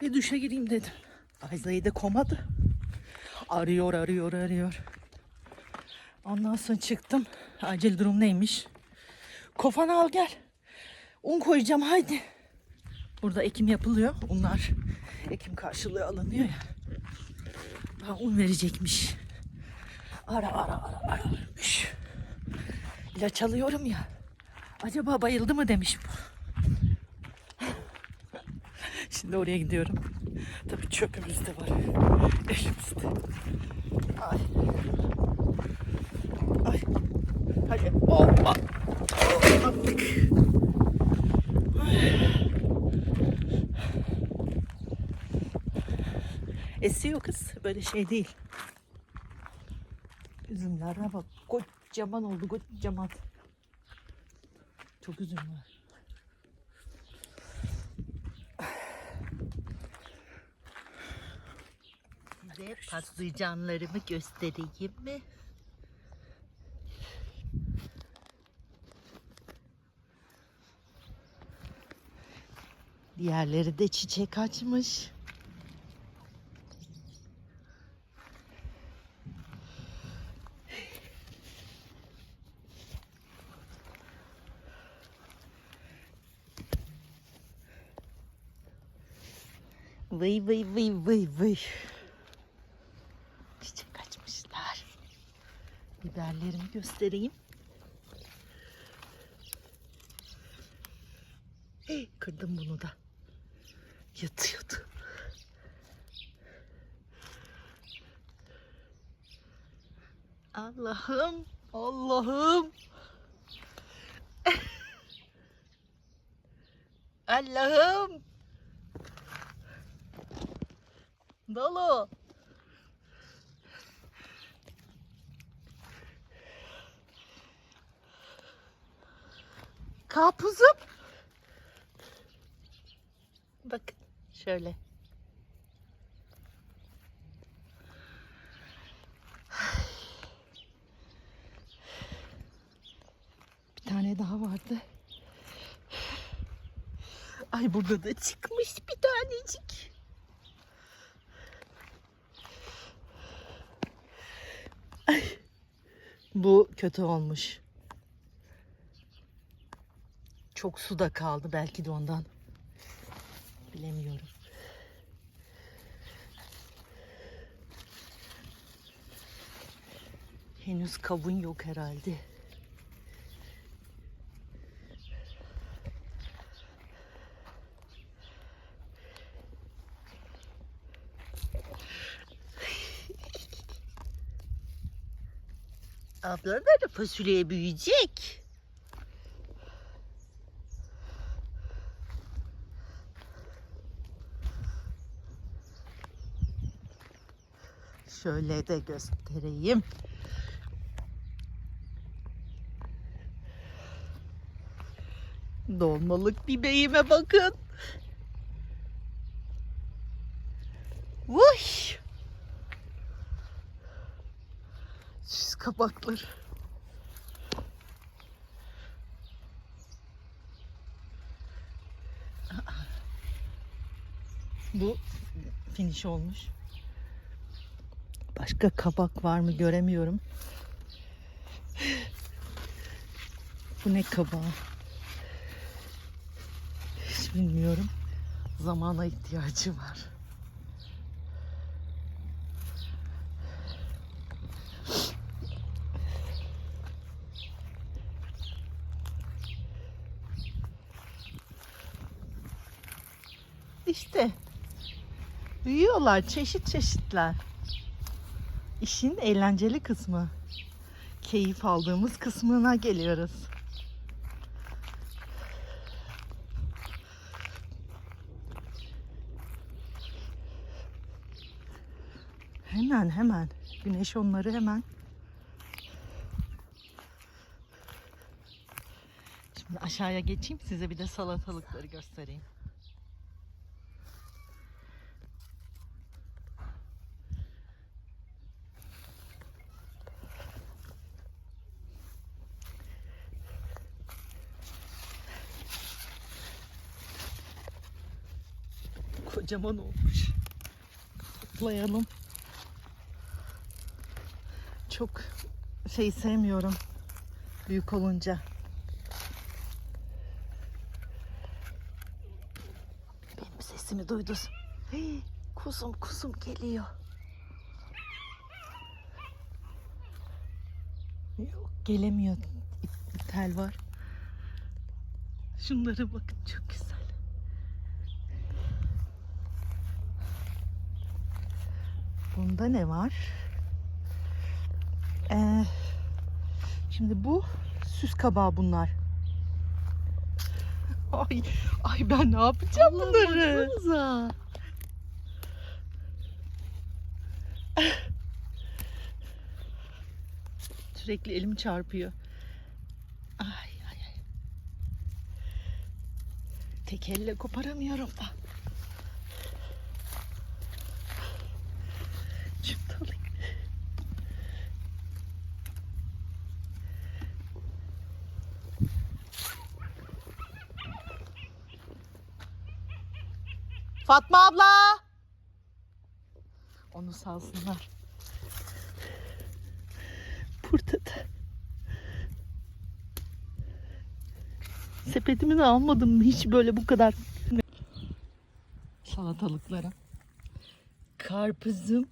Bir duşa gireyim dedim. Ayza'yı da komadı. Arıyor arıyor arıyor. Ondan sonra çıktım. Acil durum neymiş? Kofanı al gel. Un koyacağım haydi. Burada ekim yapılıyor. Unlar ekim karşılığı alınıyor ya. Bana un verecekmiş. Ara ara ara ararmış. İlaç alıyorum ya. Acaba bayıldı mı demiş bu. Şimdi oraya gidiyorum. Tabii çöpümüz de var. Elimizde. Ay. Ay. Hadi. Hoppa. Attık. Esiyor kız. Böyle şey değil. Üzümlere bak. Kocaman oldu kocaman. Çok üzüm var. Size patlıcanlarımı göstereyim mi? Diğerleri de çiçek açmış. Vıy vıy vıy vıy vıy. Çiçek açmışlar. Biberlerimi göstereyim. Hey, kırdım bunu da. Yatıyordu. Allah'ım, Allah'ım. Allah'ım. Dolu. Karpuzum. Bakın şöyle. Bir tane daha vardı. Ay burada da çıkmış bir tanecik. Bu kötü olmuş. Çok su da kaldı belki de ondan. Bilemiyorum. Henüz kavun yok herhalde. Abla da fasulye büyüyecek. Şöyle de göstereyim. Dolmalık bibeğime bakın. Vuy! Süs kabakları. Bu finish olmuş. Başka kabak var mı göremiyorum. Bu ne kabağı? Hiç bilmiyorum. Zamana ihtiyacı var. İşte büyüyorlar çeşit çeşitler. İşin eğlenceli kısmı. Keyif aldığımız kısmına geliyoruz. Hemen hemen. Güneş onları hemen. Şimdi aşağıya geçeyim size bir de salatalıkları göstereyim. Kocaman olmuş. Toplayalım. Çok şey sevmiyorum. Büyük olunca. Benim sesimi duydun. Hey, kuzum kuzum geliyor. Yok gelemiyor. İp- bir tel var. Şunlara bakın çok güzel. Bunda ne var? Ee, şimdi bu süs kabağı bunlar. Ay, ay ben ne yapacağım bunları? Baksanıza. Sürekli elim çarpıyor. Ay ay ay. Tek elle koparamıyorum. Ah. Fatma abla. Onu salsınlar. Burada da. Sepetimi de almadım hiç böyle bu kadar. Salatalıklara. Karpuzum.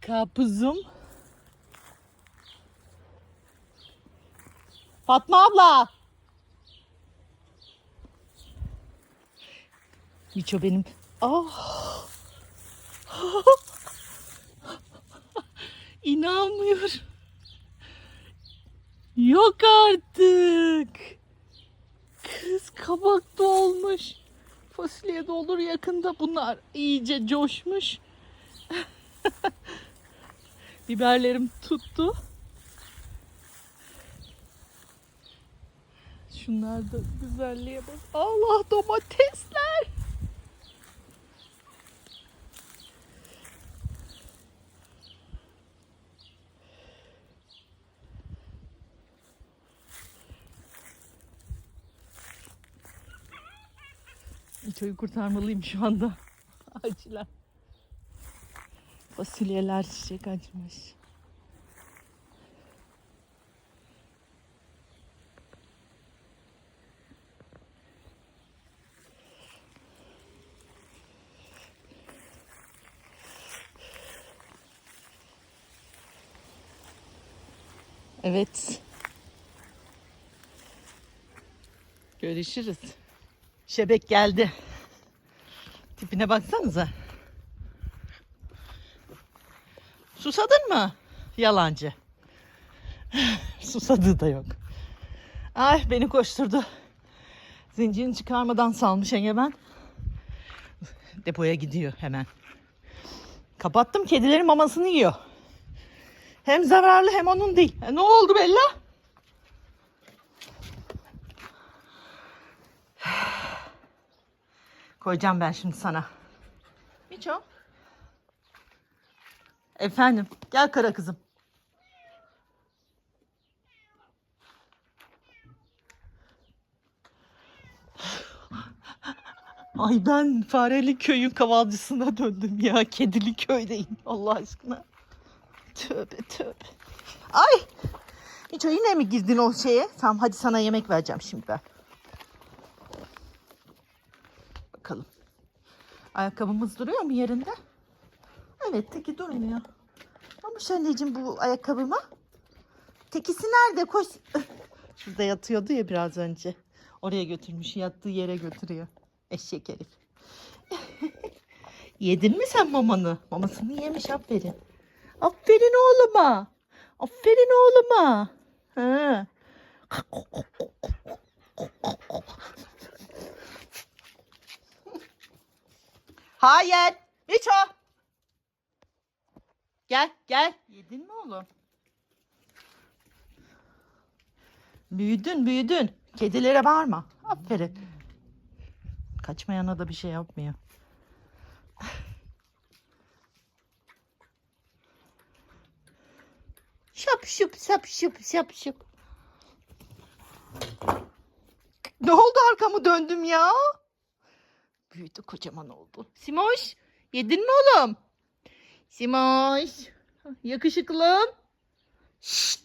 Karpuzum. Fatma abla. Miço benim. Ah. İnanmıyorum. Yok artık. Kız kabak da olmuş. Fasulye de olur yakında. Bunlar iyice coşmuş. Biberlerim tuttu. Şunlar da güzelliğe bak. Allah domatesler. Çoyu kurtarmalıyım şu anda. Acilen. Fasulyeler çiçek açmış. Evet. Görüşürüz. Şebek geldi. Tipine baksanıza. Susadın mı? Yalancı. Susadığı da yok. Ay beni koşturdu. Zincirini çıkarmadan salmış Egemen. Depoya gidiyor hemen. Kapattım kedilerin mamasını yiyor. Hem zararlı hem onun değil. E, ne oldu Bella? Koyacağım ben şimdi sana. Miço. Efendim. Gel kara kızım. Ay ben Fareli köyün kavalcısına döndüm ya. Kedili köydeyim Allah aşkına. Tövbe tövbe. Ay. Miço yine mi girdin o şeye? Tamam hadi sana yemek vereceğim şimdi ben. Ayakkabımız duruyor mu yerinde? Evet teki durmuyor. Ama anneciğim bu ayakkabıma. Tekisi nerede? Koş. Şurada yatıyordu ya biraz önce. Oraya götürmüş. Yattığı yere götürüyor. Eşek herif. Yedin mi sen mamanı? Mamasını yemiş aferin. Aferin oğluma. Aferin oğluma. Ha. Hayır. Miço. Gel gel. Yedin mi oğlum? Büyüdün büyüdün. Kedilere bağırma. Aferin. Kaçmayana da bir şey yapmıyor. Şap şup şap şup şap şup. arkamı döndüm ya. Büyüdü kocaman oldu. Simoş yedin mi oğlum? Simoş yakışıklım. Şşt.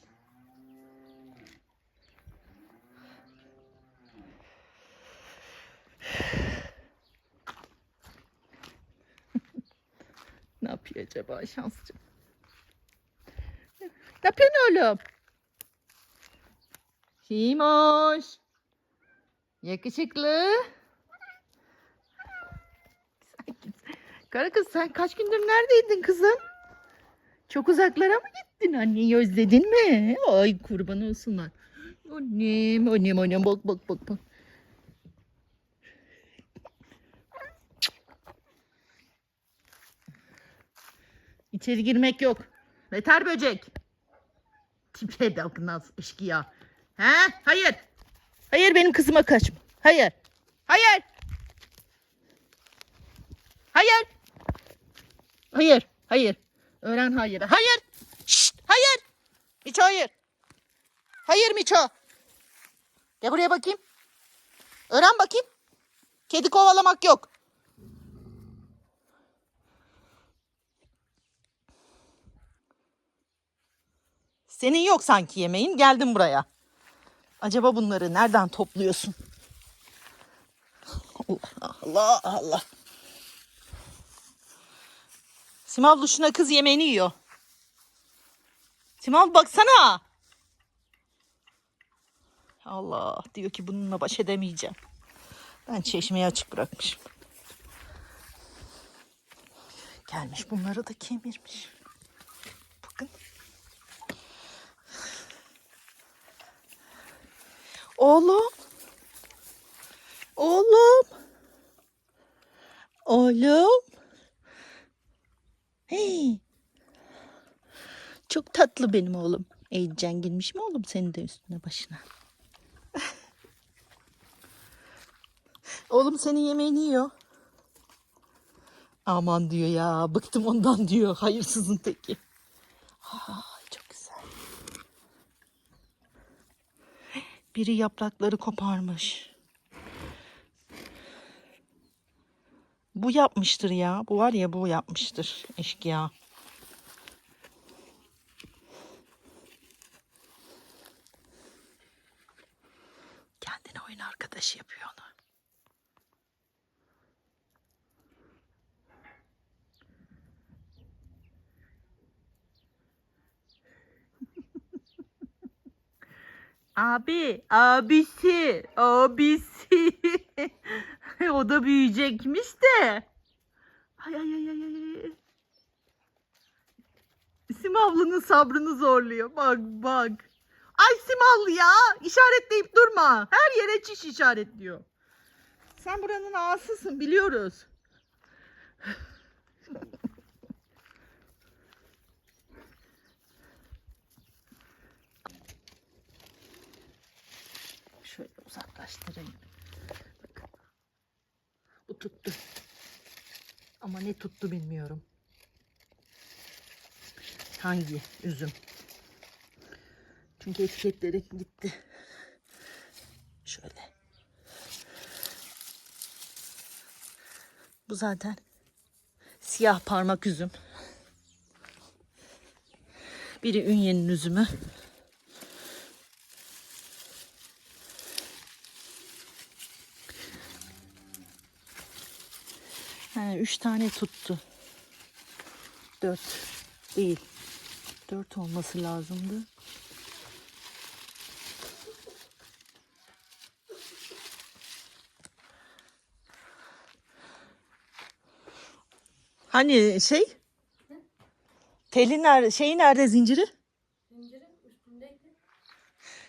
ne yapıyor acaba şansçı? Ne yapıyorsun oğlum? Simoş. Yakışıklı. Kara kız sen kaç gündür neredeydin kızım? Çok uzaklara mı gittin? Anneyi özledin mi? Ay kurban olsunlar. Annem, annem, annem bak bak bak bak. İçeri girmek yok. Beter böcek. Tipe nasıl eşkıya. He? Hayır. Hayır benim kızıma kaçma. Hayır. Hayır. Hayır. Hayır. Hayır. Öğren hayır. Hayır. Şşt, hayır. Miço hayır. Hayır Miço. Gel buraya bakayım. Öğren bakayım. Kedi kovalamak yok. Senin yok sanki yemeğin. Geldim buraya. Acaba bunları nereden topluyorsun? Allah Allah. Allah. Simav şuna kız yemeğini yiyor. Simav baksana. Allah diyor ki bununla baş edemeyeceğim. Ben çeşmeyi açık bırakmışım. Gelmiş bunları da kemirmiş. Bakın. Oğlum. Oğlum. Oğlum. Hey. Çok tatlı benim oğlum. Eğileceksin girmiş mi oğlum senin de üstüne başına? oğlum senin yemeğini yiyor. Aman diyor ya bıktım ondan diyor hayırsızın teki. Ay çok güzel. Biri yaprakları koparmış. Bu yapmıştır ya. Bu var ya bu yapmıştır eşkıya. Kendine oyun arkadaşı yapıyor onu. Abi, abisi, abisi. o da büyüyecekmiş de. Ay ay ay ay ay. Simavlı'nın sabrını zorluyor. Bak bak. Ay Simavlı ya. İşaretleyip durma. Her yere çiş işaretliyor. Sen buranın ağasısın biliyoruz. Şöyle uzaklaştırayım. Tuttu. Ama ne tuttu bilmiyorum. Hangi üzüm? Çünkü etiketleri gitti. Şöyle. Bu zaten siyah parmak üzüm. Biri Ünye'nin üzümü. He, üç tane tuttu. Dört değil. Dört olması lazımdı. Hani şey? Teli nerede? Şeyi nerede zinciri?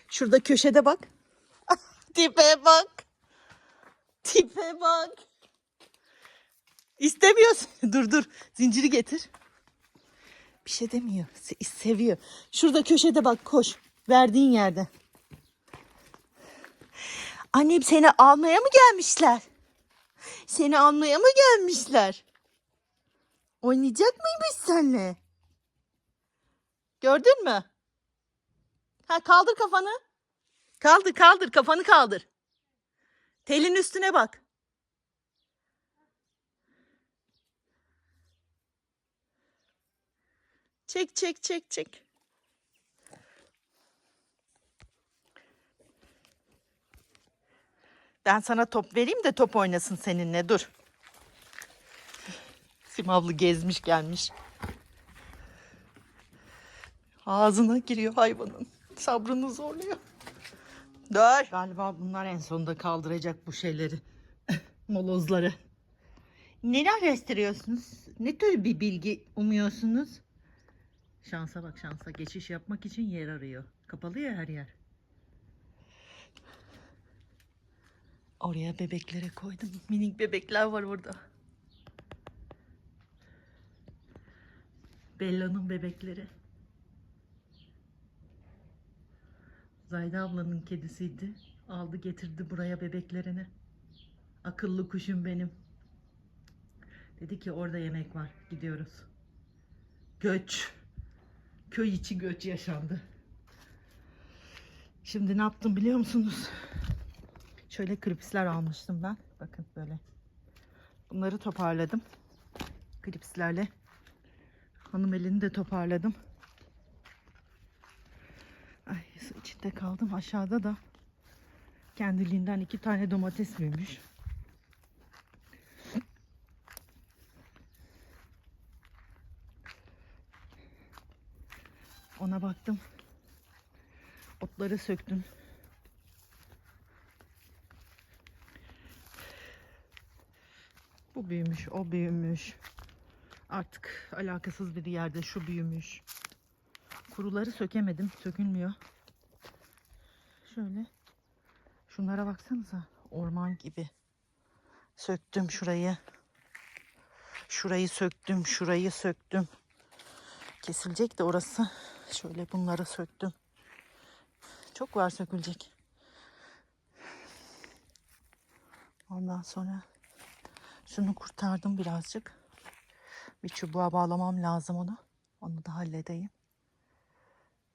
Şurada köşede bak. Tipe bak. Tipe bak. İstemiyorsun. dur dur. Zinciri getir. Bir şey demiyor. Se- seviyor. Şurada köşede bak koş. Verdiğin yerde. Annem seni almaya mı gelmişler? Seni almaya mı gelmişler? Oynayacak mıymış seninle? Gördün mü? Ha kaldır kafanı. Kaldır kaldır kafanı kaldır. Telin üstüne bak. Çek çek çek çek. Ben sana top vereyim de top oynasın seninle dur. Simavlı gezmiş gelmiş. Ağzına giriyor hayvanın. Sabrını zorluyor. Dur. Galiba bunlar en sonunda kaldıracak bu şeyleri. Molozları. Neler gösteriyorsunuz? Ne tür bir bilgi umuyorsunuz? Şansa bak şansa. Geçiş yapmak için yer arıyor. Kapalı ya her yer. Oraya bebeklere koydum. Minik bebekler var orada. Bella'nın bebekleri. Zayda ablanın kedisiydi. Aldı getirdi buraya bebeklerini. Akıllı kuşum benim. Dedi ki orada yemek var. Gidiyoruz. Göç. Köy içi göç yaşandı. Şimdi ne yaptım biliyor musunuz? Şöyle klipsler almıştım ben. Bakın böyle. Bunları toparladım. Klipslerle. Hanım elini de toparladım. Ay içinde kaldım. Aşağıda da kendiliğinden iki tane domates büyümüş. Ona baktım. Otları söktüm. Bu büyümüş, o büyümüş. Artık alakasız bir yerde şu büyümüş. Kuruları sökemedim. Sökülmüyor. Şöyle. Şunlara baksanıza. Orman gibi. Söktüm şurayı. Şurayı söktüm. Şurayı söktüm. Kesilecek de orası. Şöyle bunları söktüm. Çok var sökülecek. Ondan sonra şunu kurtardım birazcık. Bir çubuğa bağlamam lazım onu. Onu da halledeyim.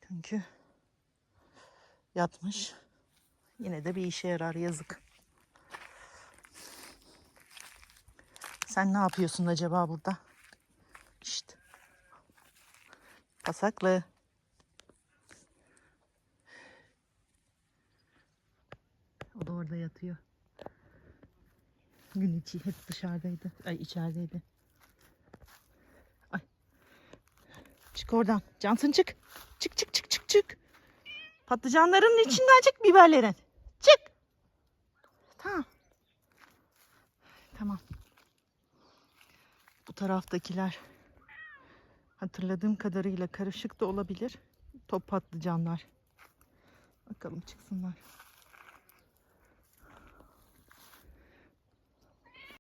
Çünkü yatmış. Yine de bir işe yarar yazık. Sen ne yapıyorsun acaba burada? Şşt. Pasaklı. O da orada yatıyor. Gün içi hep dışarıdaydı. Ay içerideydi. Ay. Çık oradan. Cansın çık. Çık çık çık çık çık. Patlıcanların içinden çık biberlerin. Çık. Tamam. Tamam. Bu taraftakiler hatırladığım kadarıyla karışık da olabilir. Top patlıcanlar. Bakalım çıksınlar.